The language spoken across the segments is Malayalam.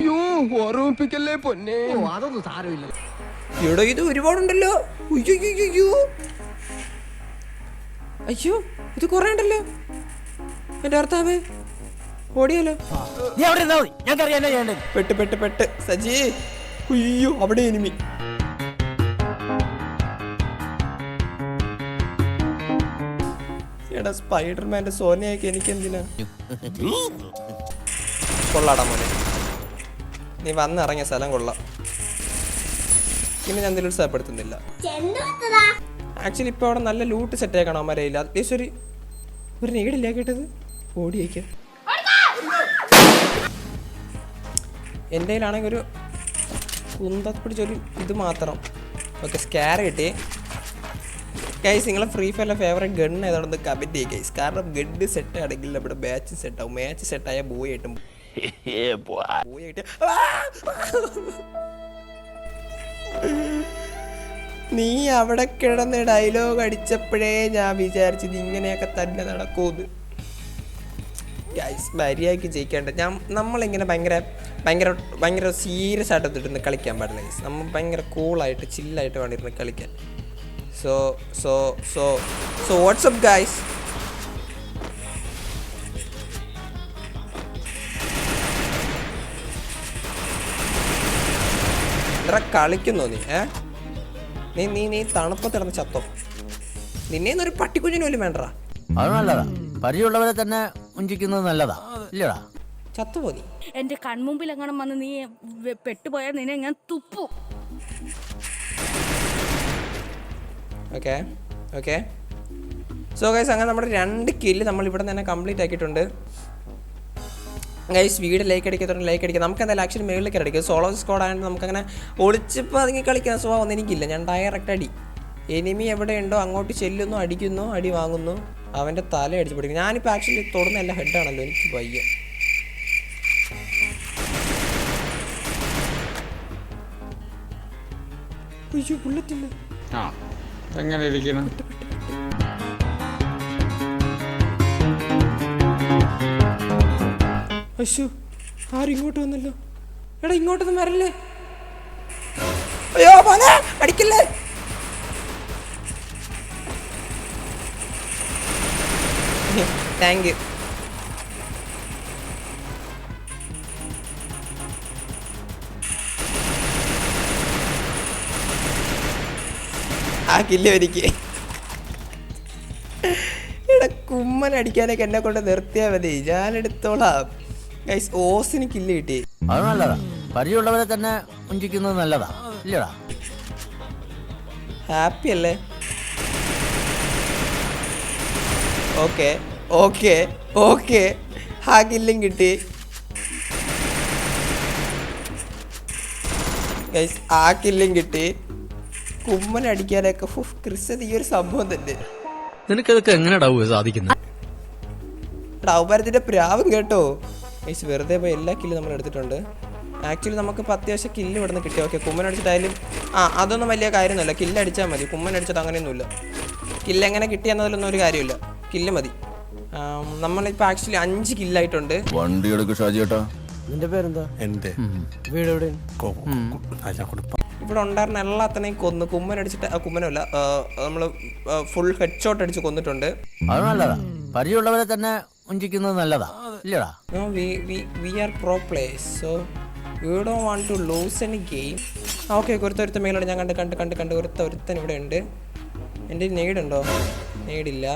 അയ്യോ ഓർമ്മിപ്പിക്കല്ലേ പൊന്നെ. അതൊന്നും സാരമില്ല. എടോ ഇത് ഒരുപാടുണ്ടല്ലോ. അയ്യോ. അയ്യോ ഇത് കുറേ ഉണ്ടല്ലോ. എന്റെ ഭർത്താവേ ഓടിയല്ലോ നീ അവിടെ ഇരുന്നാ മതി. ഞങ്ങൾക്കറിയാം എന്നാ ചെയ്യേണ്ടത്. പെട്ട് പെട്ട് പെട്ട്. സജി അയ്യോ അവിടെ എനിമി. എടാ സ്പൈഡർമാന്റെ സോനയൊക്കെ എനിക്ക് എന്തിനാ? കൊള്ളാടാ മോനെ. നീ വന്നിറങ്ങിയ സ്ഥലം കൊള്ളാം. പിന്നെ ഞാൻ നിരുത്സാഹപ്പെടുത്തുന്നില്ല ആക്ച്വലി ഇപ്പോൾ അവിടെ നല്ല ലൂട്ട് സെറ്റ് ആക്കണം അമ്മരയില്ല അത്യാവശ്യം ഒരു ഒരു നീടില്ല കേട്ടത്? ഓടിയേക്ക് എന്റെ കയ്യിലാണെങ്കിൽ ഒരു കുന്തത്ത് പിടിച്ചൊരു ഇത് മാത്രം. ഓക്കെ സ്കാർ കിട്ടി. ഗൈസ് നിങ്ങളെ ഫ്രീ ഫയറിലെ ഫേവറേറ്റ് ഗൺ ഏതാണെന്ന് കമന്റ് ചെയ്യുക ഗൈസ് കാരണം ഗണ്ണ് സെറ്റ് ആണെങ്കിൽ നമ്മുടെ മാച്ച് സെറ്റ് ആവും മാച്ച് സെറ്റ് ആയാൽ ബോയ് ആയിട്ടും ബോയ് ആയിട്ട് നീ അവിടെ കിടന്ന് ഡയലോഗ് അടിച്ചപ്പോഴേ ഞാൻ വിചാരിച്ചത് ഇങ്ങനെയൊക്കെ തന്നെ നടക്കൂന്ന്. ഗൈസ് മര്യാദയ്ക്ക് ജയിക്കേണ്ട. ഞാൻ നമ്മളിങ്ങനെ ഭയങ്കര ഭയങ്കര ഭയങ്കര സീരിയസ് ആയിട്ട് ഇരുന്ന് കളിക്കാൻ പാടില്ല ഗൈസ് നമ്മൾ ഭയങ്കര കൂളായിട്ട് ചില്ലായിട്ട് വേണ്ടിയിരുന്ന് കളിക്കാൻ. So so so so what's up guys ഇത്ര കളിക്കുന്നോ നീ? ഏ? നീ നീ നീ തണുപ്പത്തിടന്ന് ചത്തോ? നിന്നെ ഒരു പട്ടിക്കുഞ്ഞിന് പോലും വേണ്ടടാ. അത് നല്ലതാ. പരിചയമുള്ളവരെ തന്നെ ഉഞ്ചിക്കുന്നത് നല്ലതാ. ഇല്ലടാ. ചത്തുപോയി നീ? എന്റെ കൺമുമ്പിൽ എങ്ങനെ വന്ന് നീ പെട്ടുപോയാൽ നിന്നെ ഞാൻ തുപ്പു. Okay okay. സോ ഗൈസ് അങ്ങനെ നമ്മുടെ രണ്ട് കില്ല് നമ്മൾ ഇവിടെ തന്നെ കംപ്ലീറ്റ് ആക്കിയിട്ടുണ്ട്. ഗൈസ് വീട് ലൈക്ക് അടിക്കത്തോടെ ലൈക്ക് അടിക്കുക നമുക്ക് എന്തായാലും ആക്ച്വലി മേളിലേക്ക് അടിക്കുക സോളോ സ്ക്വാഡ് ആയതുകൊണ്ട് നമുക്കങ്ങനെ ഒളിച്ചിപ്പോൾ അതിങ്ങനെ കളിക്കുന്ന സ്വഭാവം ഒന്നും എനിക്കില്ല. ഞാൻ ഡയറക്റ്റ് അടി. എനിമി എവിടെ ഉണ്ടോ അങ്ങോട്ട് ചെല്ലുന്നു അടിക്കുന്നു അടി വാങ്ങുന്നു. അവന്റെ തല അടിച്ച് പിടിക്കുന്നു ഞാനിപ്പോൾ ആക്ച്വലി തൊടുന്ന എല്ലാ ഹെഡാണല്ലോ എനിക്ക് വയ്യ. ആ എങ്ങനെ ഇരിക്കണം അശു ആരും ഇങ്ങോട്ട് വന്നല്ലോ. എടാ ഇങ്ങോട്ടൊന്നും വരല്ലേ? അയ്യോ മോനെ അടിക്കല്ലേ? താങ്ക് യു ആ ഒരിക്കേ. എടാ കുമ്മൻ അടിക്കാനൊക്കെ എന്നെ കൊണ്ട് നിർത്തിയാൽ മതി. ഞാൻ എടുത്തോളാം. ഗൈസ് ഓസിന് കില്ല് കിട്ടി. അത് നല്ലതാ. പരിചയമുള്ളവരെ തന്നെ ഉഞ്ചിക്കുന്നത് നല്ലതാ. ഇല്ലടാ. ഹാപ്പി അല്ലേ? ഓക്കെ ഓക്കെ ഓക്കെ ആ കില്ലും കിട്ടി. ഗൈസ് ആ കില്ലും കിട്ടി. കുമ്മൻ അടിക്കാനൊക്കെ ഫുഫ് ക്രിസ് ഈ ഒരു സംഭവം തന്നെ. നിനക്കതൊക്കെ എങ്ങനെ സാധിക്കുന്നത്? ഡൗബാരത്തിന്റെ പ്രാവം കേട്ടോ. ഗൈസ് വെറുതെ പോയി എല്ലാ കില്ലും നമ്മൾ എടുത്തിട്ടുണ്ട്. ആക്ച്വലി നമുക്ക് അത്യാവശ്യം കില്ല് ഇവിടെ നിന്ന് കിട്ടി. ഓക്കെ കുമ്മൻ അടിച്ചിട്ടായാലും ആ അതൊന്നും വലിയ കാര്യമൊന്നുമില്ല. കില്ല് അടിച്ചാൽ മതി. കുമ്മൻ അടിച്ചിട്ട് അങ്ങനെയൊന്നുമില്ല. കില്ല് എങ്ങനെ കിട്ടി എന്നതിലൊന്നും ഒരു കാര്യമില്ല. കില്ല് മതി. നമ്മളിപ്പോൾ ആക്ച്വലി അഞ്ച് കില്ലായിട്ടുണ്ട് വണ്ടി എടുക്ക് ഷാജി ചേട്ടാ നിന്റെ പേരെന്താ? എന്റെ വീട് എവിടെ ഇവിടെ ഉണ്ടായിരുന്ന എല്ലാത്തിനെയും കൊന്ന്. കുമ്മൻ അടിച്ചിട്ട് ആ, കുമ്മനല്ല നമ്മൾ ഫുൾ ഹെഡ് ഷോട്ട് അടിച്ച് കൊന്നിട്ടുണ്ട്. അത് നല്ലതാ. പരിചയമുള്ളവരെ തന്നെ ഉഞ്ചിക്കുന്നത് നല്ലതാ. ഇല്ലടാ. No, we, we, we are pro want to lose any game. ആ ഓക്കെ ഒരുത്ത ഒരുത്ത മേലോട് ഞാൻ കണ്ട് കണ്ട് കണ്ട് കണ്ട് ഒരുത്ത ഒരുത്തൻ ഇവിടെ ഉണ്ട്. എന്റെ നേടുണ്ടോ? നേടില്ല.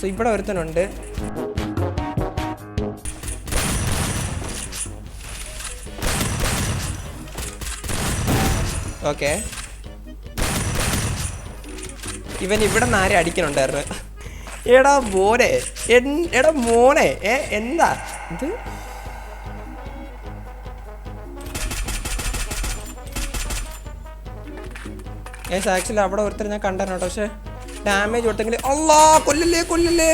സോ ഇവിടെ ഒരുത്തനുണ്ട്. ഓക്കെ ഇവൻ ഇവിടെ നിന്ന് ആരെ അടിക്കണുണ്ടായിരുന്നു? എടാ മോനെ എടാ മോനെ ഏ എന്താ ഇത്? ഏ ആക്ച്വലി അവിടെ ഒരുത്തർ ഞാൻ കണ്ടായിരുന്നു കേട്ടോ പക്ഷെ ഡാമേജ് കൊടുത്തെങ്കിൽ അല്ലാ കൊല്ലല്ലേ കൊല്ലല്ലേ.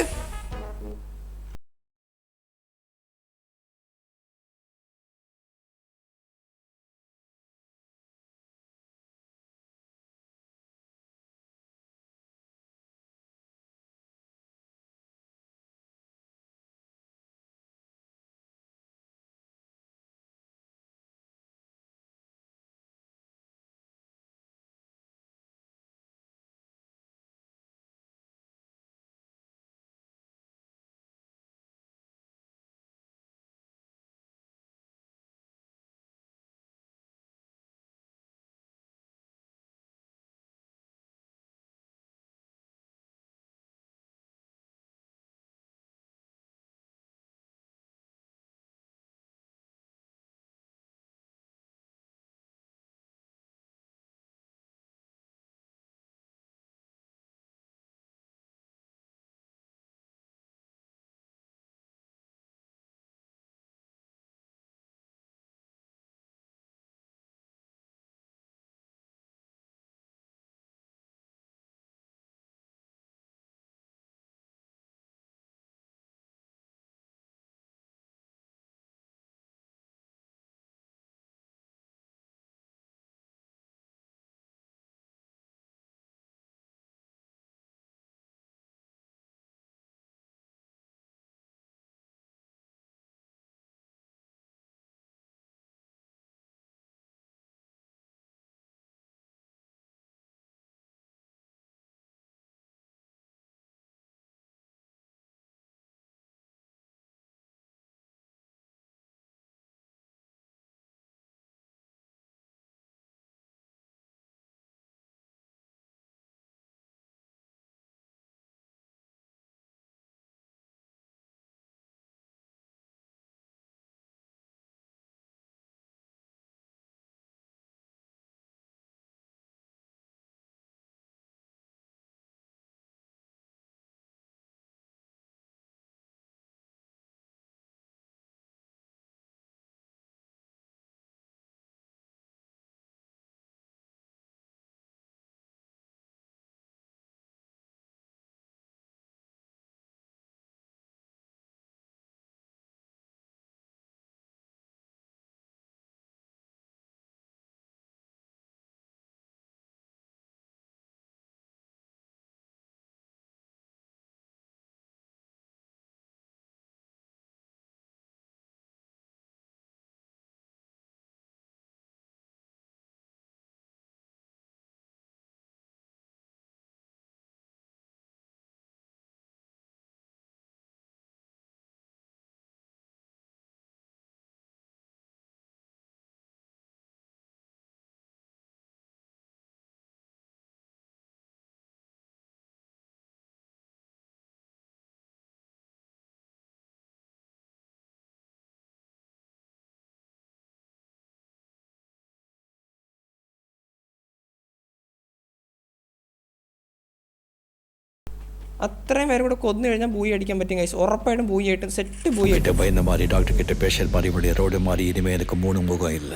അത്രയും പേരും കൂടെ കൊന്നു കഴിഞ്ഞാൽ ബൂയി അടിക്കാൻ പറ്റും കൈസ് ഉറപ്പായിട്ടും ബൂയി ആയിട്ട് സെറ്റ് ബൂയി ആയിട്ട് ഭയന്ന് മാറി ഡോക്ടർ കിട്ടിയ പേഷ്യൽ മാറി ഇവിടെ റോഡ് മാറി ഇനിമേ എനിക്ക് മൂന്ന് മുഖമില്ല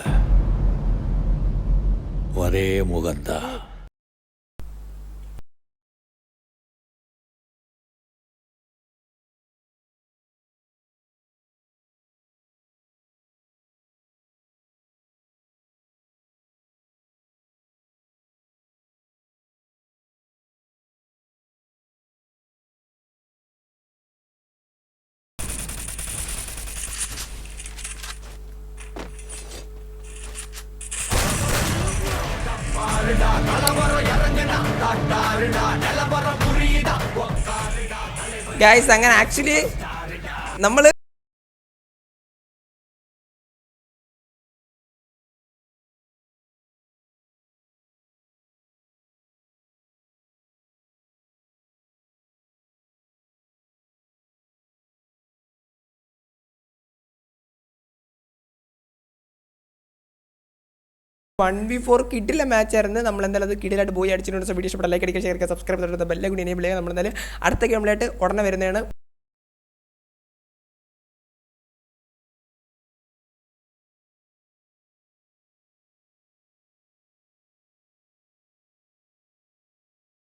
ഒരേ മുഖം ഗായ്സ് അങ്ങനെ ആക്ച്വലി നമ്മൾ വൺ വി ഫോർ കിട്ടില്ല മാച്ച് ആയിരുന്നു. നമ്മൾ എന്തായാലും അത് കിടിലായിട്ട് പോയി അടിച്ചിട്ടുണ്ട്. വീഡിയോ ഇഷ്ടപ്പെട്ട ലൈക്ക് അടിക്കുക ഷെയർ സബ്സ്ക്രൈബ് ചെയ്തിട്ട് ബെല്ലെ കൂടി എനേബിൾ ചെയ്യുക. നമ്മൾ എന്തായാലും അടുത്ത ഗെയിമിലായിട്ട് ഉടനെ വരുന്നതാണ്.